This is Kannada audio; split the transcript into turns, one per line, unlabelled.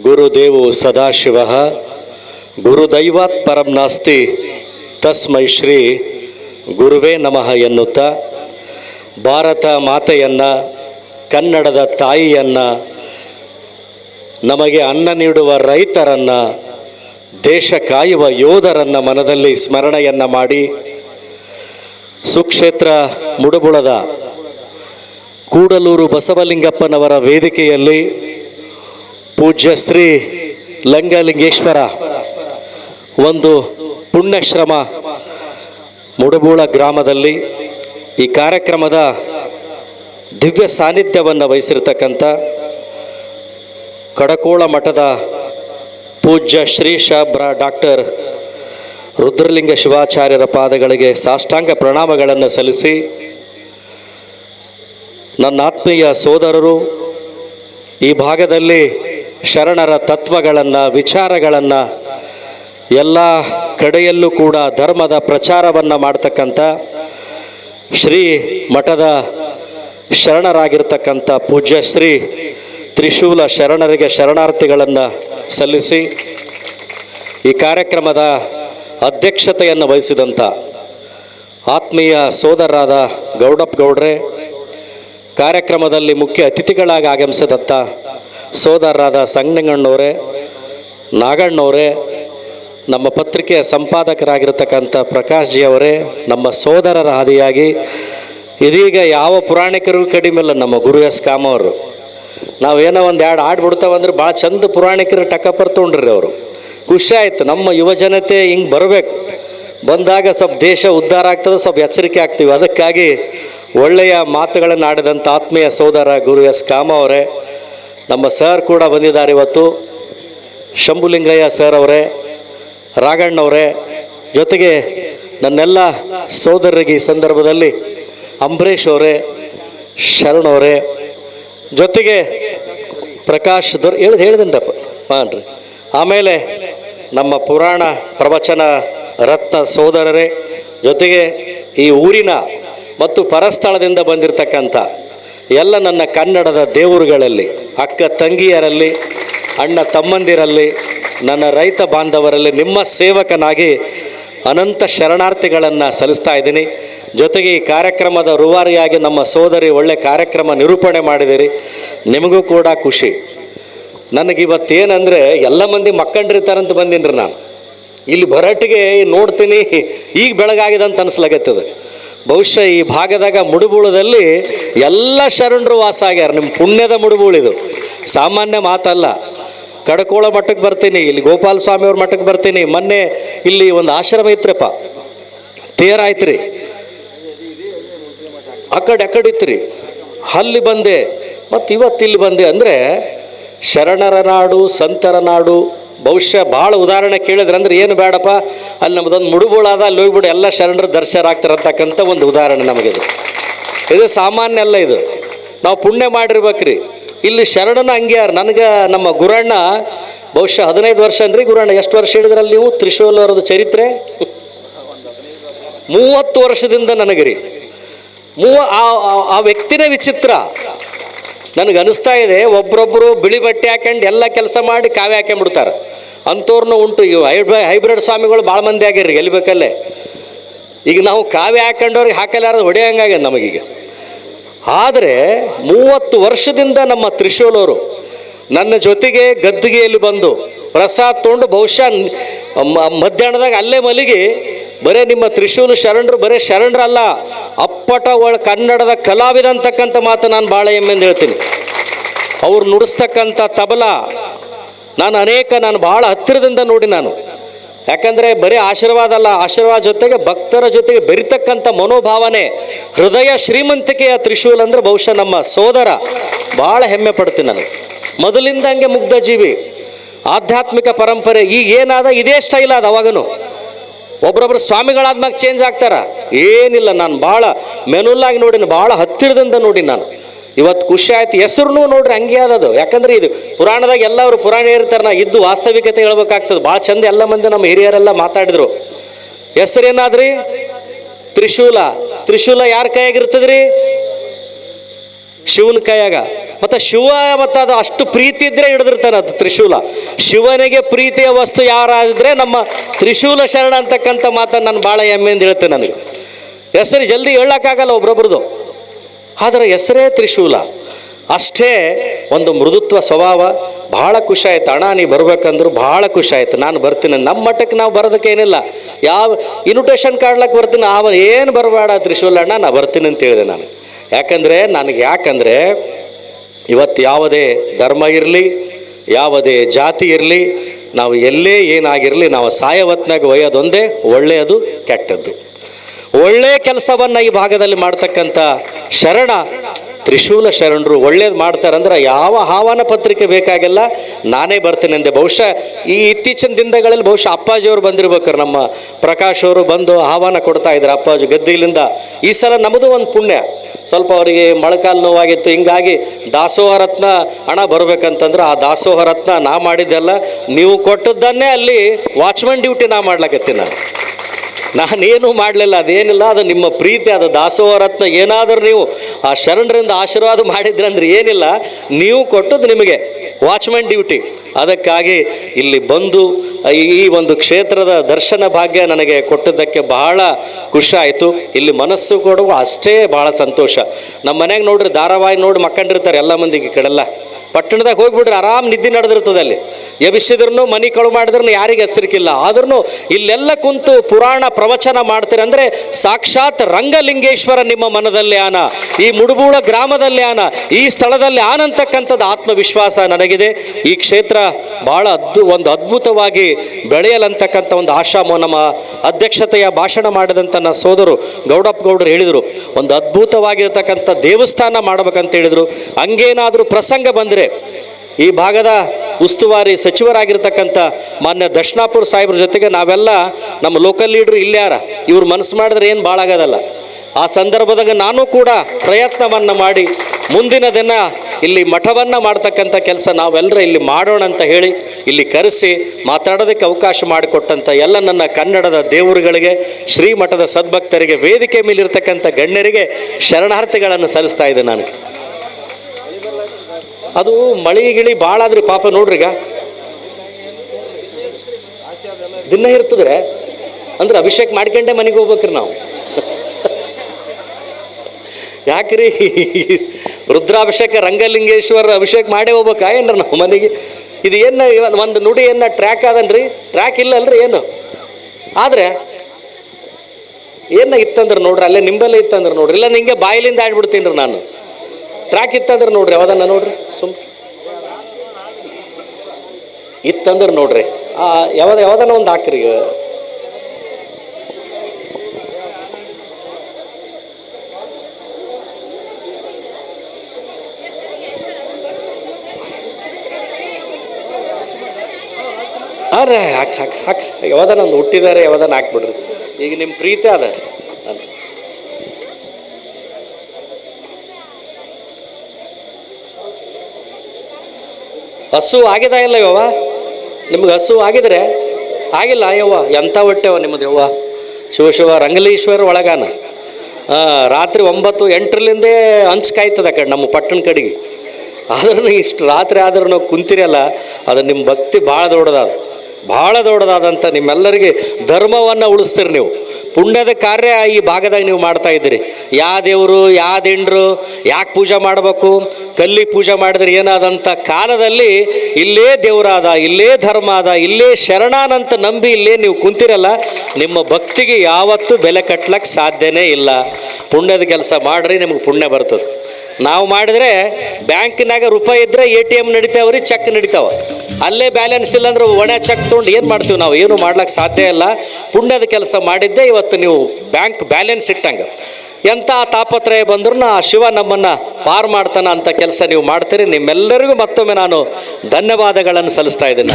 ಗುರುದೇವೋ ಸದಾಶಿವ. ಗುರುದೈವಾತ್ ಪರಂ ನಾಸ್ತಿ. ತಸ್ಮೈ ಶ್ರೀ ಗುರುವೇ ನಮಃ ಎನ್ನುತ್ತಾ. ಭಾರತ ಮಾತೆಯನ್ನು, ಕನ್ನಡದ ತಾಯಿಯನ್ನು, ನಮಗೆ ಅನ್ನ ನೀಡುವ ರೈತರನ್ನು, ದೇಶ ಕಾಯುವ ಯೋಧರನ್ನು ಮನದಲ್ಲಿ ಸ್ಮರಣೆಯನ್ನು ಮಾಡಿ, ಸುಕ್ಷೇತ್ರ ಮುಡುಬುಳದ, ಕೂಡಲೂರು ಬಸವಲಿಂಗಪ್ಪನವರ ವೇದಿಕೆಯಲ್ಲಿ ಪೂಜ್ಯ ಶ್ರೀ ಲಂಗಲಿಂಗೇಶ್ವರ. ಒಂದು ಪುಣ್ಯಶ್ರಮ ಮುಡಬೂಳ ಗ್ರಾಮದಲ್ಲಿ ಈ ಕಾರ್ಯಕ್ರಮದ ದಿವ್ಯ ಸಾನ್ನಿಧ್ಯವನ್ನು ವಹಿಸಿರ್ತಕ್ಕಂಥ ಕಡಕೋಳ ಮಠದ ಪೂಜ್ಯ ಶ್ರೀ ಶಾಬ್ರ ಡಾಕ್ಟರ್ ರುದ್ರಲಿಂಗ ಶಿವಾಚಾರ್ಯರ ಪಾದಗಳಿಗೆ ಸಾಷ್ಟಾಂಗ ಪ್ರಣಾಮಗಳನ್ನು ಸಲ್ಲಿಸಿ ನನ್ನ ಆತ್ಮೀಯ ಸೋದರರು ಈ ಭಾಗದಲ್ಲಿ ಶರಣರ ತತ್ವಗಳನ್ನು, ವಿಚಾರಗಳನ್ನು ಎಲ್ಲ ಕಡೆಯಲ್ಲೂ ಕೂಡ ಧರ್ಮದ ಪ್ರಚಾರವನ್ನು ಮಾಡ್ತಕ್ಕಂಥ ಶ್ರೀ ಮಠದ ಶರಣರಾಗಿರ್ತಕ್ಕಂಥ ಪೂಜ್ಯ ಶ್ರೀ ತ್ರಿಶೂಲ ಶರಣರಿಗೆ ಶರಣಾರ್ಥಿಗಳನ್ನು ಸಲ್ಲಿಸಿ ಈ ಕಾರ್ಯಕ್ರಮದ ಅಧ್ಯಕ್ಷತೆಯನ್ನು ವಹಿಸಿದಂಥ ಆತ್ಮೀಯ ಸೋದರರಾದ ಗೌಡಪ್ಪ ಗೌಡ್ರೆ, ಕಾರ್ಯಕ್ರಮದಲ್ಲಿ ಮುಖ್ಯ ಅತಿಥಿಗಳಾಗಿ ಆಗಮಿಸಿದಂಥ ಸೋದರರಾದ ಸಂಗಣ್ಣವರೇ ನಾಗಣ್ಣವರೇ ನಮ್ಮ ಪತ್ರಿಕೆಯ ಸಂಪಾದಕರಾಗಿರ್ತಕ್ಕಂಥ ಪ್ರಕಾಶ್ ಜಿ ಅವರೇ, ನಮ್ಮ ಸೋದರರ ಹಾದಿಯಾಗಿ ಇದೀಗ ಯಾವ ಪುರಾಣಿಕರಿಗೂ ಕಡಿಮೆ ಇಲ್ಲ ನಮ್ಮ ಗುರು ಎಸ್ ಕಾಮ ಅವರು. ನಾವೇನೋ ಒಂದು ಎರಡು ಹಾಡು ಬಿಡ್ತಾವಂದ್ರೆ ಭಾಳ ಚಂದ ಪುರಾಣಿಕರು ಟಕ್ಕಪರ್ ತೊಗೊಂಡ್ರಿ ಅವರು. ಖುಷಿ ಆಯ್ತು, ನಮ್ಮ ಯುವ ಜನತೆ ಹಿಂಗೆ ಬರಬೇಕು. ಬಂದಾಗ ಸ್ವಲ್ಪ ದೇಶ ಉದ್ಧಾರ ಆಗ್ತದೆ, ಸ್ವಲ್ಪ ಎಚ್ಚರಿಕೆ ಆಗ್ತೀವಿ. ಅದಕ್ಕಾಗಿ ಒಳ್ಳೆಯ ಮಾತುಗಳನ್ನು ಆಡಿದಂಥ ಆತ್ಮೀಯ ಸೋದರ ಗುರು ಎಸ್ ಕಾಮ ಅವರೇ ನಮ್ಮ ಸರ್ ಕೂಡ ಬಂದಿದ್ದಾರೆ ಇವತ್ತು. ಶಂಭುಲಿಂಗಯ್ಯ ಸರ್ ಅವರೇ ರಾಘಣ್ಣವರೇ ಜೊತೆಗೆ ನನ್ನೆಲ್ಲ ಸೋದರರಿಗೆ ಈ ಸಂದರ್ಭದಲ್ಲಿ ಅಂಬರೀಷ್ ಅವರೇ, ಶರಣ್ ಅವರೇ, ಜೊತೆಗೆ ಪ್ರಕಾಶ್ ದೊರ್ ಹೇಳಿದ್ ಹೇಳಿದೆನಪ್ಪ ಹಾಂ ಆಮೇಲೆ ನಮ್ಮ ಪುರಾಣ ಪ್ರವಚನ ರತ್ನ ಸೋದರರೇ, ಜೊತೆಗೆ ಈ ಊರಿನ ಮತ್ತು ಪರಸ್ಥಳದಿಂದ ಬಂದಿರತಕ್ಕಂಥ ಎಲ್ಲ ನನ್ನ ಕನ್ನಡದ ದೇವರುಗಳಲ್ಲಿ, ಅಕ್ಕ ತಂಗಿಯರಲ್ಲಿ, ಅಣ್ಣ ತಮ್ಮಂದಿರಲ್ಲಿ, ನನ್ನ ರೈತ ಬಾಂಧವರಲ್ಲಿ ನಿಮ್ಮ ಸೇವಕನಾಗಿ ಅನಂತ ಶರಣಾರ್ಥಿಗಳನ್ನು ಸಲ್ಲಿಸ್ತಾ ಇದ್ದೀನಿ. ಜೊತೆಗೆ ಈ ಕಾರ್ಯಕ್ರಮದ ರೂವಾರಿಯಾಗಿ ನಮ್ಮ ಸೋದರಿ ಒಳ್ಳೆ ಕಾರ್ಯಕ್ರಮ ನಿರೂಪಣೆ ಮಾಡಿದಿರಿ. ನಿಮಗೂ ಕೂಡ ಖುಷಿ. ನನಗಿವತ್ತೇನಂದರೆ, ಎಲ್ಲ ಮಂದಿ ಮಕ್ಕಂಡಿರ್ತಾರಂತ ಬಂದೀನಿ ನಾನು. ಇಲ್ಲಿ ಬರಟ್ಟಿಗೆ ನೋಡ್ತೀನಿ, ಈಗ ಬೆಳಗಾಗಿದೆ ಅಂತ ಅನಿಸ್ಲಾಗತ್ತದ ಬಹುಶಃ ಈ ಭಾಗದಾಗ ಮುಡುಬೂಳದಲ್ಲಿ ಎಲ್ಲ ಶರಣರು ವಾಸ ಆಗ್ಯಾರ. ನಿಮ್ಮ ಪುಣ್ಯದ ಮುಡುಬೂಳಿದು ಸಾಮಾನ್ಯ ಮಾತಲ್ಲ. ಕಡಕೋಳ ಮಠಕ್ಕೆ ಬರ್ತೀನಿ, ಇಲ್ಲಿ ಗೋಪಾಲ ಸ್ವಾಮಿ ಅವ್ರ ಮಠಕ್ಕೆ ಬರ್ತೀನಿ. ಮೊನ್ನೆ ಇಲ್ಲಿ ಒಂದು ಆಶ್ರಮ ಇತ್ರಪ್ಪ. ತೇರಾಯ್ತ್ರಿ ಆ ಕಡೆ ಆ ಕಡೆ ಅಲ್ಲಿ ಬಂದೆ. ಮತ್ತು ಇವತ್ತು ಇಲ್ಲಿ ಬಂದೆ ಅಂದರೆ ಶರಣರ ನಾಡು, ಸಂತರ ನಾಡು ಬಹುಶಃ ಭಾಳ ಉದಾಹರಣೆ ಕೇಳಿದ್ರೆ ಅಂದ್ರೆ ಏನು ಬೇಡಪ್ಪ? ಅಲ್ಲಿ ನಮ್ಮದೊಂದು ಮುಡುಬೋಳಾದ ಅಲ್ಲಿ ಹೋಗ್ಬಿಡು, ಎಲ್ಲ ಶರಣರು ಅಂತಕ್ಕಂಥ ಒಂದು ಉದಾಹರಣೆ ನಮಗಿದು. ಇದು ಸಾಮಾನ್ಯ ಅಲ್ಲ ಇದು. ನಾವು ಪುಣ್ಯ ಮಾಡಿರ್ಬೇಕ್ರಿ. ಇಲ್ಲಿ ಶರಣನ ಹಂಗ್ಯಾರ ಯಾರು ನನಗೆ ನಮ್ಮ ಗುರಣ್ಣ, ಬಹುಶಃ ಹದಿನೈದು ವರ್ಷ ಅನ್ರಿ ಗುರಣ್ಣ, ಎಷ್ಟು ವರ್ಷ ಹಿಡಿದ್ರಲ್ಲಿ ನೀವು? ಅವರದ್ದು ಚರಿತ್ರೆ? ಮೂವತ್ತು ವರ್ಷದಿಂದ ನನಗೆ ಮೂವ, ಆ ವ್ಯಕ್ತಿನೇ ವಿಚಿತ್ರ. ನನಗೆ ಅನಿಸ್ತಾ ಇದೆ ಒಬ್ಬರೊಬ್ಬರು ಬಿಳಿ ಬಟ್ಟೆ ಹಾಕೊಂಡು ಎಲ್ಲ ಕೆಲಸ ಮಾಡಿ ಕಾವ್ಯ ಹಾಕೊಂಡ್ಬಿಡ್ತಾರೆ. ಅಂಥವ್ರನ್ನೂ ಉಂಟು. ಇವು ಹೈಬ್ರ ಹೈಬ್ರಿಡ್ ಸ್ವಾಮಿಗಳು ಭಾಳ ಮಂದಿ ಆಗ್ಯಾರ್ರಿ, ಎಲ್ಲಿ ಬೇಕಲ್ಲೇ. ಈಗ ನಾವು ಕಾವ್ಯ ಹಾಕೊಂಡವ್ರಿಗೆ ಹಾಕಲಾರದು ಹೊಡೆಯಂಗಾಗ್ಯದ ನಮಗೀಗ. ಆದರೆ ಮೂವತ್ತು ವರ್ಷದಿಂದ ನಮ್ಮ ತ್ರಿಶೂಲವರು ನನ್ನ ಜೊತೆಗೆ ಗದ್ದಿಗೆಯಲ್ಲಿ ಬಂದು ಪ್ರಸಾದ್ ತೊಗೊಂಡು ಬಹುಶಃ ಮಧ್ಯಾಹ್ನದಾಗ ಅಲ್ಲೇ ಮಲಗಿ ಬರೇ ನಿಮ್ಮ ತ್ರಿಶೂಲ ಶರಣರು, ಬರೇ ಶರಣರಲ್ಲ, ಅಪ್ಪಟ ಒಳ ಕನ್ನಡದ ಕಲಾವಿದ ಅಂತಕ್ಕಂಥ ಮಾತು ನಾನು ಭಾಳ ಹೆಮ್ಮೆಂದು ಹೇಳ್ತೀನಿ. ಅವ್ರು ನುಡಿಸ್ತಕ್ಕಂಥ ತಬಲ ನಾನು ಅನೇಕ, ನಾನು ಬಹಳ ಹತ್ತಿರದಿಂದ ನೋಡಿ ನಾನು. ಯಾಕಂದರೆ ಬರೀ ಆಶೀರ್ವಾದ ಅಲ್ಲ, ಆಶೀರ್ವಾದ ಜೊತೆಗೆ ಭಕ್ತರ ಜೊತೆಗೆ ಬೆರಿತಕ್ಕಂಥ ಮನೋಭಾವನೆ, ಹೃದಯ ಶ್ರೀಮಂತಿಕೆಯ ತ್ರಿಶೂಲ್ ಅಂದರೆ ಬಹುಶಃ ನಮ್ಮ ಸೋದರ. ಭಾಳ ಹೆಮ್ಮೆ ಪಡ್ತೀನಿ ನಾನು. ಮೊದಲಿಂದ ಹಂಗೆ ಮುಗ್ಧ ಜೀವಿ. ಆಧ್ಯಾತ್ಮಿಕ ಪರಂಪರೆ, ಈಗ ಏನಾದ ಇದೇ ಸ್ಟೈಲ್ ಅದು ಅವಾಗನು. ಒಬ್ರೊಬ್ರು ಸ್ವಾಮಿಗಳಾದ್ಮ್ಯಾಗ ಚೇಂಜ್ ಆಗ್ತಾರ. ಏನಿಲ್ಲ, ನಾನು ಭಾಳ ಮೆನುಲ್ಲಾಗಿ ನೋಡಿನ ಭಾಳ ಹತ್ತಿರದಿಂದ ನೋಡಿ ನಾನು. ಇವತ್ತು ಖುಷಿ ಆಯ್ತು. ಹೆಸರು ನೋಡ್ರಿ ಹಂಗೆ ಅದದು ಯಾಕಂದ್ರೆ ಇದು ಪುರಾಣದಾಗ ಎಲ್ಲರೂ ಪುರಾಣ ಇರ್ತಾರೆ ನಾ ಇದ್ದು ವಾಸ್ತವಿಕತೆ ಹೇಳ್ಬೇಕಾಗ್ತದೆ. ಭಾಳ ಚಂದ ಎಲ್ಲ ಮಂದಿ ನಮ್ಮ ಹಿರಿಯರೆಲ್ಲ ಮಾತಾಡಿದ್ರು. ಹೆಸರೇನಾದ್ರಿ? ತ್ರಿಶೂಲ. ತ್ರಿಶೂಲ ಯಾರ ಕೈಯಾಗಿರ್ತದ್ರಿ? ಶಿವನ ಕೈಯಾಗ. ಮತ್ತು ಶಿವ ಮತ್ತು ಅದು ಅಷ್ಟು ಪ್ರೀತಿ ಇದ್ರೆ ಹಿಡಿದಿರ್ತಾನೆ ಅದು ತ್ರಿಶೂಲ. ಶಿವನಿಗೆ ಪ್ರೀತಿಯ ವಸ್ತು ಯಾರಾದರೆ ನಮ್ಮ ತ್ರಿಶೂಲ ಶರಣ ಅಂತಕ್ಕಂಥ ಮಾತನ್ನು ನಾನು ಭಾಳ ಹೆಮ್ಮೆಯಿಂದ ಹೇಳ್ತೇನೆ ನನಗೆ. ಹೆಸರು ಜಲ್ದಿ ಹೇಳಕ್ಕಾಗಲ್ಲ ಒಬ್ರೊಬ್ರದ್ದು ಆದರೆ ಹೆಸರೇ ತ್ರಿಶೂಲ. ಅಷ್ಟೇ ಒಂದು ಮೃದುತ್ವ ಸ್ವಭಾವ. ಭಾಳ ಖುಷಿ ಆಯ್ತು ಅಣ್ಣ, ನೀ ಬರ್ಬೇಕಂದ್ರು ಭಾಳ ಖುಷಿ ಆಯ್ತು ನಾನು ಬರ್ತೀನಿ. ನಮ್ಮ ಮಟ್ಟಕ್ಕೆ ನಾವು ಬರೋದಕ್ಕೆ ಏನಿಲ್ಲ. ಯಾವ ಇನ್ವಿಟೇಷನ್ ಕಾಡ್ಲಕ್ಕೆ ಬರ್ತೀನಿ. ಆವ ಏನು ಬರಬೇಡ ತ್ರಿಶೂಲ ಅಣ್ಣ ನಾನು ಬರ್ತೀನಿ ಅಂತ ಹೇಳಿದೆ ನಾನು. ಯಾಕಂದರೆ, ನನಗೆ ಯಾಕಂದರೆ ಇವತ್ತು ಯಾವುದೇ ಧರ್ಮ ಇರಲಿ, ಯಾವುದೇ ಜಾತಿ ಇರಲಿ, ನಾವು ಎಲ್ಲೇ ಏನಾಗಿರಲಿ, ನಾವು ಸಾಯವತ್ನಾಗ ಒಯ್ಯೋದೊಂದೇ ಒಳ್ಳೆಯದು, ಕೆಟ್ಟದ್ದು. ಒಳ್ಳೆ ಕೆಲಸವನ್ನು ಈ ಭಾಗದಲ್ಲಿ ಮಾಡ್ತಕ್ಕಂಥ ಶರಣ, ತ್ರಿಶೂಲ ಶರಣರು ಒಳ್ಳೇದು ಮಾಡ್ತಾರಂದ್ರೆ ಯಾವ ಆಹ್ವಾನ ಪತ್ರಿಕೆ ಬೇಕಾಗಿಲ್ಲ, ನಾನೇ ಬರ್ತೀನಿ ಅಂದೆ. ಬಹುಶಃ ಈ ಇತ್ತೀಚಿನ ದಿನಗಳಲ್ಲಿ ಬಹುಶಃ ಅಪ್ಪಾಜಿಯವರು ಬಂದಿರ್ಬೇಕಾರೆ, ನಮ್ಮ ಪ್ರಕಾಶ್ ಅವರು ಬಂದು ಆಹ್ವಾನ ಕೊಡ್ತಾ ಇದ್ರು ಅಪ್ಪಾಜಿ ಗದ್ದಿಲಿಂದ ಈ ಸಲ ನಮ್ಮದು ಒಂದು ಪುಣ್ಯ. ಸ್ವಲ್ಪ ಅವರಿಗೆ ಮೊಳಕಾಲು ನೋವಾಗಿತ್ತು, ಹಿಂಗಾಗಿ ದಾಸೋಹ ರತ್ನ ಹಣ ಬರಬೇಕಂತಂದ್ರೆ ಆ ದಾಸೋಹ ರತ್ನ ನಾ ಮಾಡಿದ್ದೆಲ್ಲ, ನೀವು ಕೊಟ್ಟದ್ದನ್ನೇ ಅಲ್ಲಿ ವಾಚ್ಮನ್ ಡ್ಯೂಟಿ ನಾ ಮಾಡ್ಲಕತ್ತೀನಿ ನಾನು. ನಾನೇನು ಮಾಡಲಿಲ್ಲ, ಅದೇನಿಲ್ಲ, ಅದು ನಿಮ್ಮ ಪ್ರೀತಿ, ಅದು ದಾಸೋಹ ರತ್ನ, ಏನಾದರೂ ನೀವು ಆ ಶರಣರಿಂದ ಆಶೀರ್ವಾದ ಮಾಡಿದ್ರೆ ಅಂದ್ರೆ ಏನಿಲ್ಲ, ನೀವು ಕೊಟ್ಟದ್ದು ನಿಮಗೆ ವಾಚ್ಮನ್ ಡ್ಯೂಟಿ. ಅದಕ್ಕಾಗಿ ಇಲ್ಲಿ ಬಂದು, ಈ ಒಂದು ಕ್ಷೇತ್ರದ ದರ್ಶನ ಭಾಗ್ಯ ನನಗೆ ಕೊಟ್ಟದ್ದಕ್ಕೆ ಬಹಳ ಖುಷಿ ಆಯಿತು ಇಲ್ಲಿ ಮನಸ್ಸು ಕೊಡುವ ಅಷ್ಟೇ ಭಾಳ ಸಂತೋಷ. ನಮ್ಮ ಮನೆಗೆ ನೋಡ್ರಿ, ಧಾರಾವಾಹಿ ನೋಡಿ ಮಕ್ಕಂಡಿರ್ತಾರೆ ಎಲ್ಲ ಮಂದಿಗೆ ಕಡೆಲ್ಲ. ಪಟ್ಟಣದಾಗ ಹೋಗ್ಬಿಟ್ರೆ ಆರಾಮ್ ನಿದ್ದೆ ನಡೆದಿರ್ತದೆ ಅಲ್ಲಿ. ಎಬ್ಬಿಸಿದ್ರು ಮನಿ ಕಳು ಮಾಡಿದ್ರು ಯಾರಿಗೆ ಎಚ್ಚರಿಕಿಲ್ಲ ಆದ್ರೂ ಇಲ್ಲೆಲ್ಲ ಕುಂತು ಪುರಾಣ ಪ್ರವಚನ ಮಾಡ್ತೀರಿ ಅಂದರೆ ಸಾಕ್ಷಾತ್ ರಂಗಲಿಂಗೇಶ್ವರ ನಿಮ್ಮ ಮನದಲ್ಲಿ ಆನ. ಈ ಮುಡುಬೂಳ ಗ್ರಾಮದಲ್ಲಿ ಆನ. ಈ ಸ್ಥಳದಲ್ಲಿ ಆನಂತಕ್ಕಂಥದ್ದು ಆತ್ಮವಿಶ್ವಾಸ ನನಗಿದೆ. ಈ ಕ್ಷೇತ್ರ ಬಹಳ ಅದ್ಭು, ಒಂದು ಅದ್ಭುತವಾಗಿ ಬೆಳೆಯಲಂತಕ್ಕಂಥ ಒಂದು ಆಶಾ ಮೋನಮ ಅಧ್ಯಕ್ಷತೆಯ ಭಾಷಣ ಮಾಡಿದಂಥ ನನ್ನ ಸೋದರು ಗೌಡಪ್ಪ ಗೌಡರು ಹೇಳಿದರು. ಒಂದು ಅದ್ಭುತವಾಗಿರತಕ್ಕಂಥ ದೇವಸ್ಥಾನ ಮಾಡ್ಬೇಕಂತ ಹೇಳಿದರು. ಹಂಗೇನಾದರೂ ಪ್ರಸಂಗ ಬಂದರೆ ಈ ಭಾಗದ ಉಸ್ತುವಾರಿ ಸಚಿವರಾಗಿರ್ತಕ್ಕಂಥ ಮಾನ್ಯ ದಕ್ಷಿಣಾಪುರ ಸಾಹೇಬ್ರ ಜೊತೆಗೆ ನಾವೆಲ್ಲ ನಮ್ಮ ಲೋಕಲ್ ಲೀಡ್ರು ಇಲ್ಲ್ಯಾರ ಇವ್ರು ಮನಸ್ಸು ಮಾಡಿದ್ರೆ ಏನು ಭಾಳ ಆಗೋದಲ್ಲ ಆ ಸಂದರ್ಭದಾಗ ನಾನು ಕೂಡ ಪ್ರಯತ್ನವನ್ನು ಮಾಡಿ ಮುಂದಿನ ದಿನ ಇಲ್ಲಿ ಮಠವನ್ನು ಮಾಡ್ತಕ್ಕಂಥ ಕೆಲಸ ನಾವೆಲ್ಲರೂ ಇಲ್ಲಿ ಮಾಡೋಣ ಅಂತ ಹೇಳಿ ಇಲ್ಲಿ ಕರೆಸಿ ಮಾತಾಡೋದಕ್ಕೆ ಅವಕಾಶ ಮಾಡಿಕೊಟ್ಟಂಥ ಎಲ್ಲ ನನ್ನ ಕನ್ನಡದ ದೇವರುಗಳಿಗೆ, ಶ್ರೀಮಠದ ಸದ್ಭಕ್ತರಿಗೆ, ವೇದಿಕೆ ಮೇಲಿರ್ತಕ್ಕಂಥ ಗಣ್ಯರಿಗೆ ಶರಣಾರ್ಥಿಗಳನ್ನು ಸಲ್ಲಿಸ್ತಾ ಇದ್ದೆ ನಾನು. ಅದು ಮಳಿ ಗಿಳಿ ಭಾಳ ಆದ್ರಿ ಪಾಪ ನೋಡ್ರಿ ಈಗ. ದಿನ ಇರ್ತದ್ರೆ ಅಂದ್ರೆ ಅಭಿಷೇಕ ಮಾಡ್ಕೊಂಡೆ ಮನೆಗೆ ಹೋಗ್ಬೇಕ್ರಿ ನಾವು. ಯಾಕ್ರಿ? ರುದ್ರಾಭಿಷೇಕ, ರಂಗಲಿಂಗೇಶ್ವರ ಅಭಿಷೇಕ ಮಾಡೇ ಹೋಗ್ಬೇಕಾ ಏನ್ರ ನಾವು ಮನೆಗೆ? ಇದು ಏನು ಒಂದು ನುಡಿ ಏನ ಟ್ರ್ಯಾಕ್ ಅದನ್ರಿ? ಟ್ರ್ಯಾಕ್ ಇಲ್ಲ ಅಲ್ರಿ ಏನು? ಆದ್ರೆ ಏನ ಇತ್ತಂದ್ರೆ ನೋಡ್ರಿ, ಅಲ್ಲೇ ನಿಂಬಲ್ಲೇ ಇತ್ತಂದ್ರೆ ನೋಡ್ರಿ, ಇಲ್ಲ ನಿಂಗೆ ಬಾಯಿಲಿಂದ ಆಡ್ಬಿಡ್ತೀನಿ ರೀ ನಾನು. ಟ್ರ್ಯಾಕ್ ಇತ್ತಂದ್ರೆ ನೋಡ್ರಿ, ಯಾವ್ದನ್ನ ನೋಡ್ರಿ? ಸುಮ್ ಇತ್ತಂದ್ರೆ ನೋಡ್ರಿ. ಯಾವ್ದು ಯಾವ್ದನ್ನ ಒಂದು ಹಾಕ್ರಿ ಅರೆ ರೀ, ಹಾಕ್ರಿ ಹಾಕ್ರಿ ಯಾವ್ದನ್ನ ಒಂದು ಹುಟ್ಟಿದಾರೆ, ಯಾವ್ದನ್ನ ಹಾಕ್ಬಿಡ್ರಿ. ಈಗ ನಿಮ್ಮ ಪ್ರೀತಿ ಅದ ರೀ. ಹಸು ಆಗಿದೆ ಇಲ್ಲ ಯವ್ವ? ನಿಮ್ಗೆ ಹಸು ಆಗಿದ್ರೆ ಆಗಿಲ್ಲ ಯವ್ವ ಎಂಥ ಹೊಟ್ಟೆವ ನಿಮ್ಮದು ಯವ್ವ? ಶಿವ ಶಿವ, ರಂಗಲೀಶ್ವರ ಒಳಗಾನ. ರಾತ್ರಿ ಒಂಬತ್ತು ಎಂಟರಲಿಂದೇ ಹಂಚು ಕಾಯ್ತದ ಕಡೆ ನಮ್ಮ ಪಟ್ಟಣ ಕಡೆಗೆ. ಆದ್ರೂ ಇಷ್ಟು ರಾತ್ರಿ ಆದ್ರೂ ನಾವು ಕುಂತಿರಲ್ಲ, ಅದು ನಿಮ್ಮ ಭಕ್ತಿ ಭಾಳ ದೊಡ್ಡದಾದ, ಭಾಳ ದೊಡ್ಡದಾದಂಥ ನಿಮ್ಮೆಲ್ಲರಿಗೆ ಧರ್ಮವನ್ನು ಉಳಿಸ್ತೀರಿ ನೀವು. ಪುಣ್ಯದ ಕಾರ್ಯ ಈ ಭಾಗದಾಗ ನೀವು ಮಾಡ್ತಾ ಇದ್ದೀರಿ. ಯಾ ದೇವರು, ಯಾ ದಿಂಡ್ರು, ಯಾಕೆ ಪೂಜೆ ಮಾಡಬೇಕು? ಕಲ್ಲಿ ಪೂಜೆ ಮಾಡಿದ್ರೆ ಏನಾದಂಥ ಕಾಲದಲ್ಲಿ ಇಲ್ಲೇ ದೇವರಾದ, ಇಲ್ಲೇ ಧರ್ಮ ಅದ ಇಲ್ಲೇ ಶರಣಾನಂತ ನಂಬಿ ಇಲ್ಲೇ ನೀವು ಕುಂತಿರಲ್ಲ, ನಿಮ್ಮ ಭಕ್ತಿಗೆ ಯಾವತ್ತೂ ಬೆಲೆ ಕಟ್ಲಕ್ಕೆ ಸಾಧ್ಯನೇ ಇಲ್ಲ. ಪುಣ್ಯದ ಕೆಲಸ ಮಾಡ್ರಿ, ನಿಮ್ಗೆ ಪುಣ್ಯ ಬರ್ತದೆ. ನಾವು ಮಾಡಿದ್ರೆ ಬ್ಯಾಂಕ್ನಾಗ ರೂಪಾಯಿ ಇದ್ರೆ ಎ ಟಿ ಎಂ ನಡಿತಾವ್ರಿ, ಚೆಕ್ ನಡಿತಾವ. ಅಲ್ಲೇ ಬ್ಯಾಲೆನ್ಸ್ ಇಲ್ಲ ಅಂದ್ರೆ ಒಣ ಚೆಕ್ ತೊಗೊಂಡು ಏನು ಮಾಡ್ತೀವಿ ನಾವು? ಏನು ಮಾಡ್ಲಿಕ್ಕೆ ಸಾಧ್ಯ ಇಲ್ಲ. ಪುಣ್ಯದ ಕೆಲಸ ಮಾಡಿದ್ದೆ, ಇವತ್ತು ನೀವು ಬ್ಯಾಂಕ್ ಬ್ಯಾಲೆನ್ಸ್ ಇಟ್ಟಂಗೆ. ಎಂಥ ತಾಪತ್ರಯ ಬಂದ್ರೂ ಆ ಶಿವ ನಮ್ಮನ್ನು ಪಾರು ಮಾಡ್ತಾನ ಅಂತ ಕೆಲಸ ನೀವು ಮಾಡ್ತೀರಿ. ನಿಮ್ಮೆಲ್ಲರಿಗೂ ಮತ್ತೊಮ್ಮೆ ನಾನು ಧನ್ಯವಾದಗಳನ್ನು ಸಲ್ಲಿಸ್ತಾ ಇದ್ದೀನಿ.